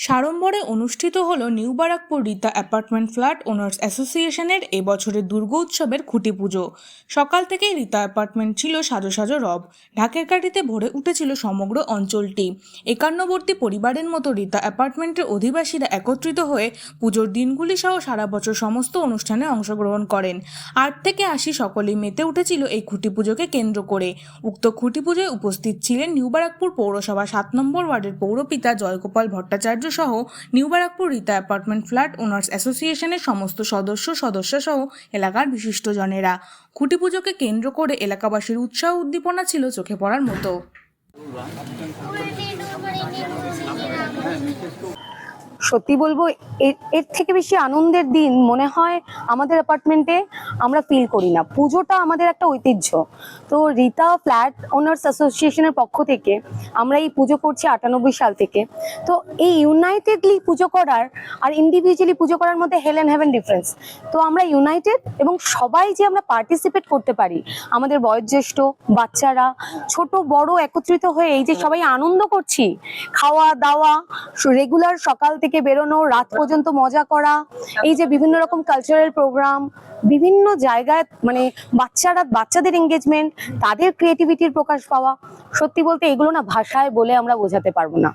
সাড়ম্বরে অনুষ্ঠিত হল new Barrackpore Rita apartment flat owners অ্যাসোসিয়েশনের এবছরের দুর্গ উৎসবের খুঁটি পুজো। সকাল থেকেই রীতা অ্যাপার্টমেন্ট ছিল সাজো সাজো রব। ঢাকের কাঠিতে ভরে উঠেছিল সমগ্র অঞ্চলটি। একান্নবর্তী পরিবারের মতো রীতা অ্যাপার্টমেন্টের অধিবাসীরা একত্রিত হয়ে পুজোর দিনগুলি সহ সারা বছর সমস্ত অনুষ্ঠানে অংশগ্রহণ করেন। আট থেকে আশি সকলেই মেতে উঠেছিল এই খুঁটি পুজোকে কেন্দ্র করে। উক্ত খুঁটি পুজোয় উপস্থিত ছিলেন নিউ বারাকপুর পৌরসভা সাত নম্বর ওয়ার্ডের পৌরপিতা জয়গোপাল ভট্টাচার্য সহ new Barrackpore Rita apartment flat, owners অ্যাসোসিয়েশনের সমস্ত সদস্য, সদস্যা সহ এলাকার বিশিষ্টজনেরা। খুঁটি পুজোকে কেন্দ্র করে এলাকাবাসীর উৎসাহ উদ্দীপনা ছিল চোখে পড়ার মতো। সত্যি বলব, এর থেকে বেশি আনন্দের দিন মনে হয় আমাদের অ্যাপার্টমেন্টে আমরা ফিল করি না। পুজোটা আমাদের একটা ঐতিহ্য। তো রীতা ফ্ল্যাট ওনার্স অ্যাসোসিয়েশনের পক্ষ থেকে আমরা এই পুজো করছি আটানব্বই সাল থেকে। তো এই ইউনাইটেডলি পুজো করার আর ইন্ডিভিজুয়ালি পুজো করার মধ্যে হেল অ্যান্ড হেভেন ডিফারেন্স তো আমরা ইউনাইটেড এবং সবাই যে আমরা পার্টিসিপেট করতে পারি, আমাদের বয়োজ্যেষ্ঠ বাচ্চারা, ছোট, বড় একত্রিত হয়ে এই যে সবাই আনন্দ করছি খাওয়া দাওয়া রেগুলার সকাল থেকে বেরোনো রাত পর্যন্ত মজা করা এই যে বিভিন্ন রকম কালচারাল প্রোগ্রাম বিভিন্ন জায়গায় মানে বাচ্চারা বাচ্চাদের এঙ্গেজমেন্ট তাদের ক্রিয়েটিভিটির প্রকাশ পাওয়া সত্যি বলতে এগুলো না ভাষায় বলে আমরা বোঝাতে পারব না।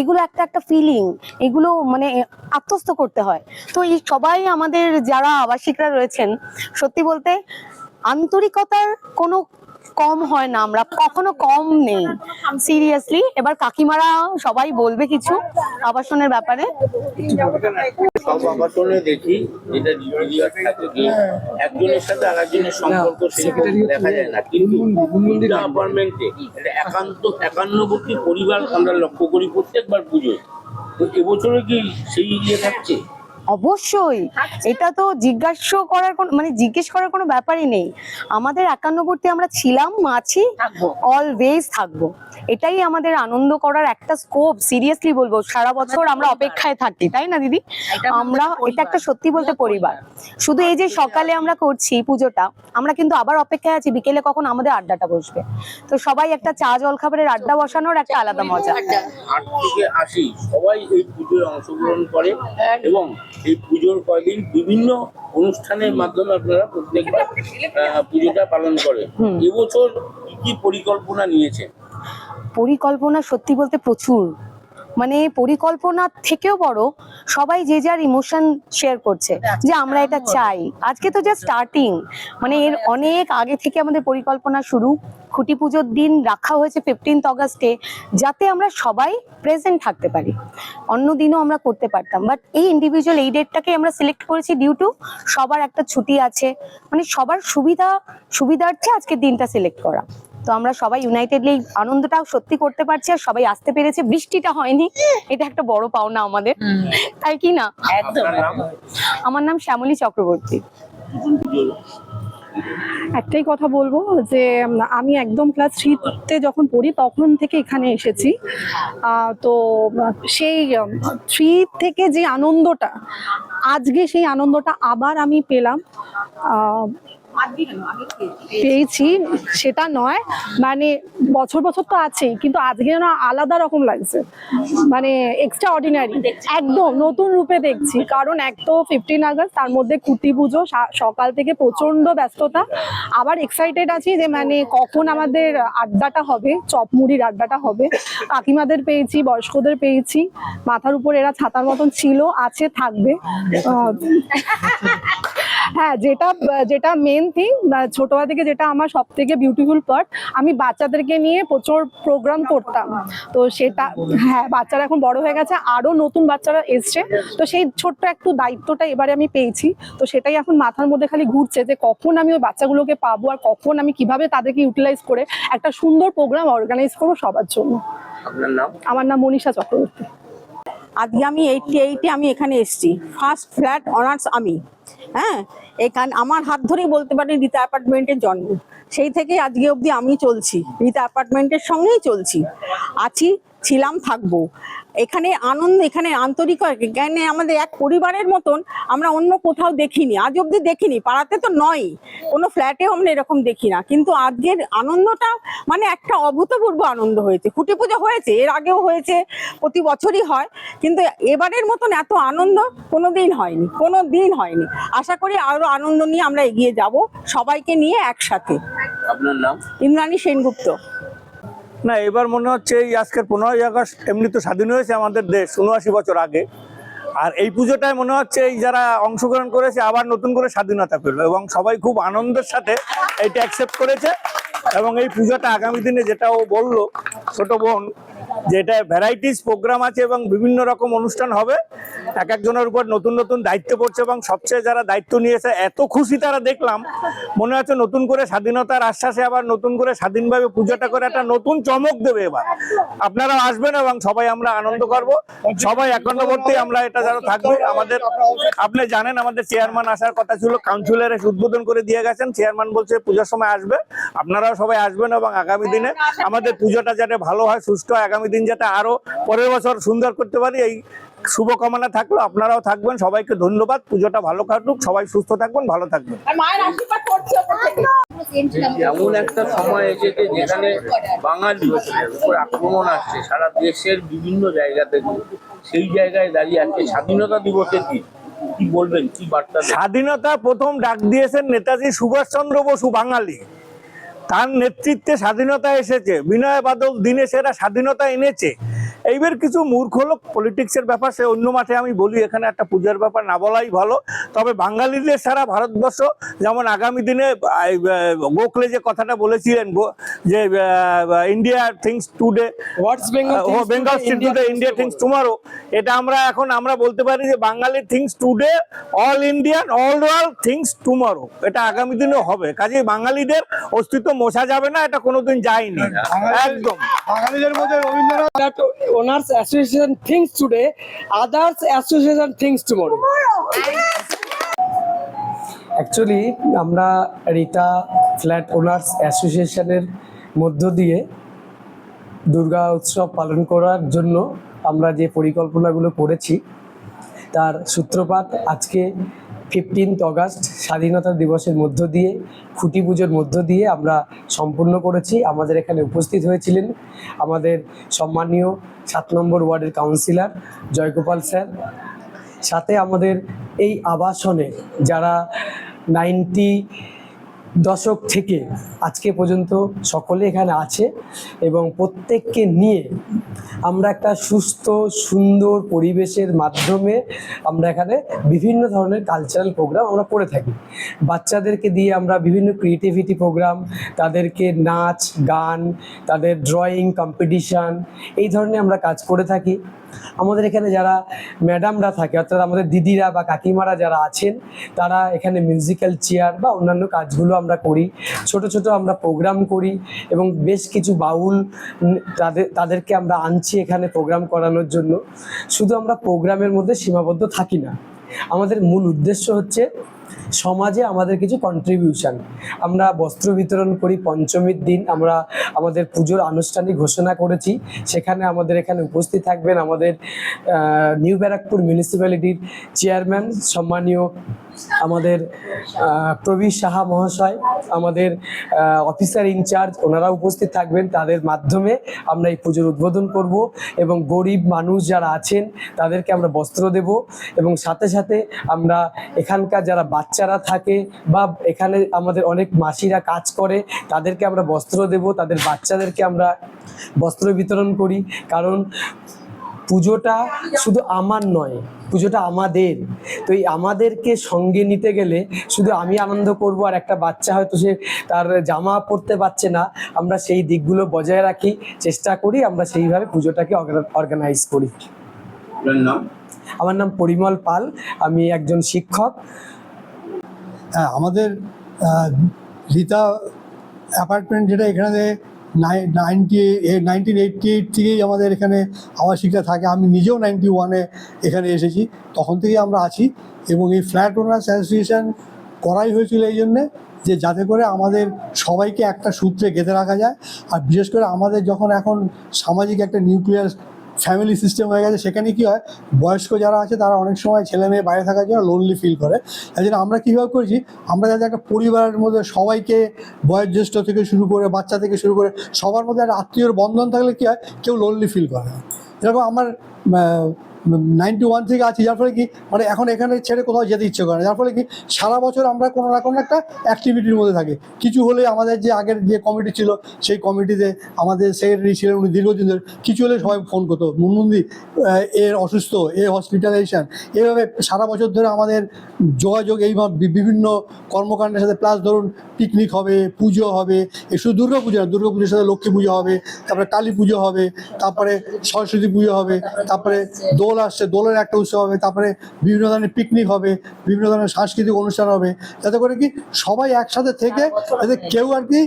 এগুলো একটা একটা ফিলিং এগুলো মানে আত্মস্থ করতে হয়। তো এই সবাই আমাদের যারা আবাসিকরা রয়েছেন সত্যি বলতে আন্তরিকতার কোনো কম হয় না আমরা কখনো কম নেই। সিরিয়াসলি এবার কাকিমারা সবাই বলবে কিছু আবাসনের ব্যাপারে। সব আবাসনে দেখি যেটা একজনের সাথে আরেকজনের সম্পর্ক সেরকম দেখা যায় না। কিন্তু অ্যাপার্টমেন্টে একান্ত একান্নবর্তী পরিবার আমরা লক্ষ্য করি প্রত্যেকবার পুজোয়। তো এবছরে কি সেই ইয়ে থাকছে? অবশ্যই। এটা তো জিজ্ঞাসা করার কোনো মানে জিজ্ঞেস করার কোনো ব্যাপারই নেই। আমাদের একান্নবর্তী আমরা ছিলাম আছি অলওয়েজ থাকব। এটাই আমাদের আনন্দ করার একটা স্কোপ সিরিয়াসলি বলব। সারা বছর আমরা অপেক্ষায় থাকি তাই না দিদি? আমরা এটা একটা সত্যি বলতে পরিবার। শুধু এই যে সকালে আমরা করছি পুজোটা আমরা কিন্তু আবার অপেক্ষায় আছি বিকেলে কখন আমাদের আড্ডাটা বসবে। তো সবাই একটা চা জল খাবারের আড্ডা বসানোর একটা আলাদা মজা। আট থেকে আশি সবাই এই পুজোয় অংশগ্রহণ করে এবং এই পুজোর কয়দিন বিভিন্ন অনুষ্ঠানের মাধ্যমে আপনারা প্রত্যেকবার আহ, পুজোটা পালন করে এবছর কি কি পরিকল্পনা নিয়েছেন? পরিকল্পনা সত্যি বলতে প্রচুর। মানে পরিকল্পনার থেকেও বড় সবাই যে যার ইমোশন শেয়ার করছে যে আমরা এটা চাই। আজকে তো জাস্ট স্টার্টিং মানে এর অনেক আগে থেকে আমাদের পরিকল্পনা শুরু। খুঁটি পুজোর দিন রাখা হয়েছে ফিফটিন্থ অগস্টে যাতে আমরা সবাই প্রেজেন্ট থাকতে পারি। অন্য দিনও আমরা করতে পারতাম। বাট এই ইন্ডিভিজুয়াল এই ডেটটাকে আমরা সিলেক্ট করেছি ডিউ টু সবার একটা ছুটি আছে। মানে সবার সুবিধা সুবিধার্থে আজকের দিনটা সিলেক্ট করা। তো আমরা সবাই ইউনাইটেডলি আনন্দটাও সত্যি করতে পারছি আর সবাই আসতে পেরেছে। বৃষ্টিটা হয়নি। এটা একটা বড় পাওনা আমাদের। তাই কি না? আমার নাম শ্যামলী চক্রবর্তী। একটাই কথা বলব যে আমি একদম ক্লাস থ্রিতে যখন পড়ি তখন থেকে এখানে এসেছি। আহ, তো সেই থ্রি থেকে যে আনন্দটা আজকে সেই আনন্দটা আবার আমি পেলাম। আহ, পেয়েছি, সেটা নয়। মানে বছর বছর তো আছেই, কিন্তু আজকে যেন আলাদা রকম লাগছে। মানে এক্সট্রা অর্ডিনারি একদম, নতুন রূপে দেখছি। কারণ এক তো ফিফটিন আগস্ট, তার মধ্যে খুঁটি পুজো সকাল থেকে প্রচণ্ড ব্যস্ততা। আবার এক্সাইটেড আছি যে মানে কখন আমাদের আড্ডাটা হবে, চপমুড়ির আড্ডাটা হবে। কাকিমাদের পেয়েছি, বয়স্কদের পেয়েছি। মাথার উপর এরা ছাতার মতন ছিল, আছে, থাকবে। হ্যাঁ যেটা যেটা মেন থিং ছোটবেলা থেকে যেটা আমার সব থেকে বিউটিফুল পার্ট আমি বাচ্চাদেরকে নিয়ে প্রচুর প্রোগ্রাম করতাম। তো সেটা হ্যাঁ বাচ্চারা এখন বড় হয়ে গেছে আরও নতুন বাচ্চারা এসছে। তো সেই ছোট্ট একটু দায়িত্বটা এবারে আমি পেয়েছি। তো সেটাই এখন মাথার মধ্যে খালি ঘুরছে যে কখন আমি ওই বাচ্চাগুলোকে পাবো আর কখন আমি কীভাবে তাদেরকে ইউটিলাইজ করে একটা সুন্দর প্রোগ্রাম অর্গানাইজ করব সবার জন্য। আমার নাম মনীষা চক্রবর্তী। আজকে আমি এইটটি এইটে আমি এখানে এসেছি। ফার্স্ট ফ্ল্যাট অনার্স আমি। হ্যাঁ এখানে, আমার হাত ধরেই বলতে পারেন রীতা অ্যাপার্টমেন্টের জন্ম। সেই থেকে আজকে অবধি আমি চলছি। রীতা অ্যাপার্টমেন্টের সঙ্গেই চলছি। আছি, ছিলাম, থাকব। এখানে আনন্দ এখানে আন্তরিক এখানে আমাদের এক পরিবারের মতন আমরা অন্য কোথাও দেখিনি। আজ অব্দি দেখিনি পাড়াতে তো নয় কোনো ফ্ল্যাটেও আমরা এরকম দেখি না। কিন্তু আজকের আনন্দটা মানে একটা অভূতপূর্ব আনন্দ হয়েছে। খুঁটি পুজো হয়েছে এর আগেও হয়েছে প্রতি বছরই হয়। কিন্তু এবারের মতন এত আনন্দ কোনো দিন হয়নি কোনো দিন হয়নি। আশা করি আরও আনন্দ নিয়ে আমরা এগিয়ে যাব সবাইকে নিয়ে একসাথে। আপনার নাম? ইন্দ্রাণী সেনগুপ্ত। না, এবার মনে হচ্ছে এই আজকের পনেরোই আগস্ট, এমনি তো স্বাধীন হয়েছে আমাদের দেশ, উনআশি বছর আগে। আর এই পুজোটায় মনে হচ্ছে এই যারা অংশগ্রহণ করেছে আবার নতুন করে স্বাধীনতা পেল এবং সবাই খুব আনন্দের সাথে এটা অ্যাকসেপ্ট করেছে এবং এই পুজোটা আগামী দিনে যেটা ও বলল, ছোট বোন যেটা ভ্যারাইটিস প্রোগ্রাম আছে এবং বিভিন্ন রকম অনুষ্ঠান হবে, এক একজনের উপর নতুন নতুন দায়িত্ব পড়ছে এবং সবচেয়ে যারা দায়িত্ব নিয়েছে, এত খুশি তারা দেখলাম, মনে হচ্ছে নতুন করে স্বাধীনতার আশ্বাসে আবার নতুন করে স্বাধীনভাবে পুজোটা করে একটা নতুন চমক দেবে এবার। আপনারা আসবেন এবং সবাই আমরা আনন্দ করব। সবাই একান্নবর্তী, আমরা এটা যেন থাকবে, আমাদের আপনি জানেন আমাদের চেয়ারম্যান আসার কথা ছিল কাউন্সিলর এসে উদ্বোধন করে দিয়ে গেছেন। চেয়ারম্যান বলছে, পূজার সময় আসবে। আপনারাও সবাই আসবেন এবং আগামী দিনে আমাদের পুজোটা যাতে ভালো হয়, সুস্থ হয়, আগামী দিন যাতে আরও পরের বছর সুন্দর করতে পারি এই শুভকামনা থাকল। আপনারাও থাকবেন সবাইকে ধন্যবাদ। পুজোটা ভালো কাটুক সবাই সুস্থ থাকবেন ভালো থাকবেন। এমন একটা সময় এসেছে যেখানে বাঙালি উপর আক্রমণ আসছে সারা দেশের বিভিন্ন জায়গা থেকে সেই জায়গায় দাঁড়িয়ে আজকে স্বাধীনতা দিবসের দিন। কি বলবেন কি বার্তা স্বাধীনতা প্রথম ডাক দিয়েছেন নেতাজি সুভাষচন্দ্র বসু বাঙালি। তার নেতৃত্বে স্বাধীনতা এসেছে। বিনয় বাদল সেরা স্বাধীনতা এনেছে। এইবার কিছু মূর্খ লোক পলিটিক্সের ব্যাপার সে অন্য মাঠে আমি বলি এখানে একটা পূজার ব্যাপার না বলাই ভালো। তবে বাঙালিদের সারা ভারতবর্ষ যেমন আগামী দিনে গোখলে যে কথাটা বলেছিলেন যে India thinks today what's Bengal today India thinks tomorrow এটা আমরা এখন আমরা বলতে পারি যে Bengali thinks today all Indian all world thinks tomorrow এটা আগামী দিনে হবে। কাজে বাঙালিদের অস্তিত্ব মোছা যাবে না এটা কোনোদিন যায়নি। একদম। বাঙালিদের মধ্যে Rabindranath owners association thinks today others association thinks tomorrow actually আমরা রিতা ফ্ল্যাট ওনার্স অ্যাসোসিয়েশনের মধ্য দিয়ে দুর্গা উৎসব পালন করার জন্য আমরা যে পরিকল্পনাগুলো করেছি, তার সূত্রপাত আজকে ফিফটিন্থ অগাস্ট স্বাধীনতা দিবসের মধ্য দিয়ে, খুঁটি পুজোর মধ্য দিয়ে আমরা সম্পূর্ণ করেছি। আমাদের এখানে উপস্থিত হয়েছিলেন আমাদের সম্মানীয় সাত নম্বর ওয়ার্ডের কাউন্সিলর জয়গোপাল স্যার। সাথে আমাদের এই আবাসনে যারা নাইনটি দশক থেকে আজকে পর্যন্ত সকলে এখানে আছে এবং প্রত্যেককে নিয়ে আমরা একটা সুস্থ, সুন্দর পরিবেশের মাধ্যমে আমরা এখানে বিভিন্ন ধরনের কালচারাল প্রোগ্রাম আমরা করে থাকি। বাচ্চাদেরকে দিয়ে আমরা বিভিন্ন ক্রিয়েটিভিটি প্রোগ্রাম তাদেরকে নাচ, গান, তাদের ড্রয়িং কম্পিটিশান এই ধরনের আমরা কাজ করে থাকি। আমাদের এখানে যারা ম্যাডামরা থাকে, অর্থাৎ আমাদের দিদিরা বা কাকিমারা যারা আছেন, তারা এখানে মিউজিক্যাল চেয়ার বা অন্যান্য কাজগুলো আমরা করি, ছোট ছোট আমরা প্রোগ্রাম করি এবং বেশ কিছু বাউল তাদের তাদেরকে আমরা আনছি এখানে প্রোগ্রাম করানোর জন্য। শুধু আমরা প্রোগ্রামের মধ্যে সীমাবদ্ধ থাকি না। আমাদের মূল উদ্দেশ্য হচ্ছে সমাজে আমাদের কিছু কন্ট্রিবিউশন আমরা বস্ত্র বিতরণ করি পঞ্চমীর দিন, আমরা আমাদের পুজোর আনুষ্ঠানিক ঘোষণা করেছি। সেখানে আমাদের এখানে উপস্থিত থাকবেন আমাদের নিউ ব্যারাকপুর মিউনিসিপ্যালিটির চেয়ারম্যান সম্মানীয় আমাদের প্রবীর সাহা মহাশয়, আমাদের অফিসার ইনচার্জ ওনারা উপস্থিত থাকবেন। তাদের মাধ্যমে আমরা এই পুজোর উদ্বোধন করব এবং গরিব মানুষ যারা আছেন, তাদেরকে আমরা বস্ত্র দেব এবং সাথে সাথে আমরা এখানকার যারা বাচ্চারা থাকে বা এখানে আমাদের অনেক মাসিরা কাজ করে, তাদেরকে আমরা বস্ত্র দেব, তাদের বাচ্চাদেরকে আমরা বস্ত্র বিতরণ করি। কারণ পুজোটা শুধু আমার নয় পুজোটা আমাদের। তো এই আমাদেরকে সঙ্গে নিতে গেলে শুধু আমি আনন্দ করব আর একটা বাচ্চা হয়তো সে তার জামা পরতে পারছে না আমরা সেই দিকগুলো বজায় রাখি চেষ্টা করি আমরা সেইভাবে পুজোটাকে অর্গানাইজ করি। আমার নাম পরিমল পাল আমি একজন শিক্ষক। হ্যাঁ আমাদের রীতা অ্যাপার্টমেন্ট যেটা এখানে নাইনটি নাইনটিন এইটটি এইট থেকেই আমাদের এখানে আবাসিকরা থাকে। আমি নিজেও নাইনটি ওয়ানে এখানে এসেছি। তখন থেকেই আমরা আছি এবং এই ফ্ল্যাট ওনার্স অ্যাসোসিয়েশন করাই হয়েছিল এই জন্যে যে যাতে করে আমাদের সবাইকে একটা সূত্রে গেঁথে রাখা যায়। আর বিশেষ করে আমাদের যখন এখন সামাজিক একটা নিউক্লিয়ার ফ্যামিলি সিস্টেম হয়ে গেছে। সেখানে কি হয়, বয়স্ক যারা আছে, তারা অনেক সময় ছেলে মেয়ে বাইরে থাকার জন্য লোনলি ফিল করে। তাই জন্য আমরা কীভাবে করেছি, আমরা যাতে একটা পরিবারের মধ্যে সবাইকে বয়োজ্যেষ্ঠ থেকে শুরু করে, বাচ্চা থেকে শুরু করে, সবার মধ্যে একটা আত্মীয়র বন্ধন থাকলে কী হয়, কেউ লোনলি ফিল করে না। এরকম আমার নাইনটি ওয়ান থেকে আছি, যার ফলে কি মানে এখন এখানে ছেড়ে কোথাও যেতে ইচ্ছে করে না। যার ফলে কি, সারা বছর আমরা কোনো না কোনো একটা অ্যাক্টিভিটির মধ্যে থাকি। কিছু হলে আমাদের যে আগের যে কমিটি ছিল, সেই কমিটিতে আমাদের সেক্রেটারি ছিলেন, উনি দীর্ঘদিন ধরে, কিছু হলে সবাই ফোন করতো, মুনমুন্দি এর অসুস্থ, এ হসপিটালাইজেশন এভাবে সারা বছর ধরে আমাদের যোগাযোগ এই বিভিন্ন কর্মকাণ্ডের সাথে প্লাস ধরুন পিকনিক হবে, পুজো হবে, এ শুধু দুর্গা পুজো না, দুর্গা পুজোর সাথে লক্ষ্মী পুজো হবে, তারপরে কালী পুজো হবে, তারপরে সরস্বতী পুজো হবে, তারপরে দোল আসছে দোলের একটা উৎসব হবে তারপরে বিভিন্ন ধরনের পিকনিক হবে বিভিন্ন ধরনের সাংস্কৃতিক অনুষ্ঠান হবে। যাতে করে কি সবাই একসাথে থেকে যাতে কেউ আর কি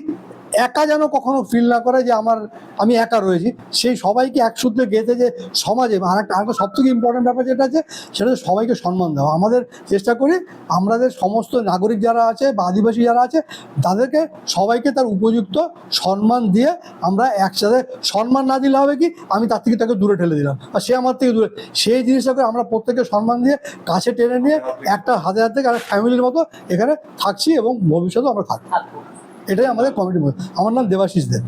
একা যেন কখনো ফিল না করে যে আমার, আমি একা রয়েছি। সেই সবাইকে একসূত্রে গেঁথে যে সমাজে আর একটা আরেকটা সব থেকে ইম্পর্টেন্ট ব্যাপার যেটা আছে, সেটা সবাইকে সম্মান দেওয়া। আমাদের চেষ্টা করি আমাদের সমস্ত নাগরিক যারা আছে, বা আদিবাসী যারা আছে, তাদেরকে সবাইকে তার উপযুক্ত সম্মান দিয়ে আমরা একসাথে, সম্মান না দিলে হবে কি, আমি তার থেকে তাকে দূরে ঠেলে দিলাম। আর সে আমার থেকে দূরে। সেই জিনিসটাকে আমরা প্রত্যেকে সম্মান দিয়ে কাছে টেনে নিয়ে একটা হাতে হাতে, একটা ফ্যামিলির মতো এখানে থাকছি এবং ভবিষ্যতেও আমরা থাকব। এটাই আমাদের কমিটি আমার নাম দেবাশিস দেব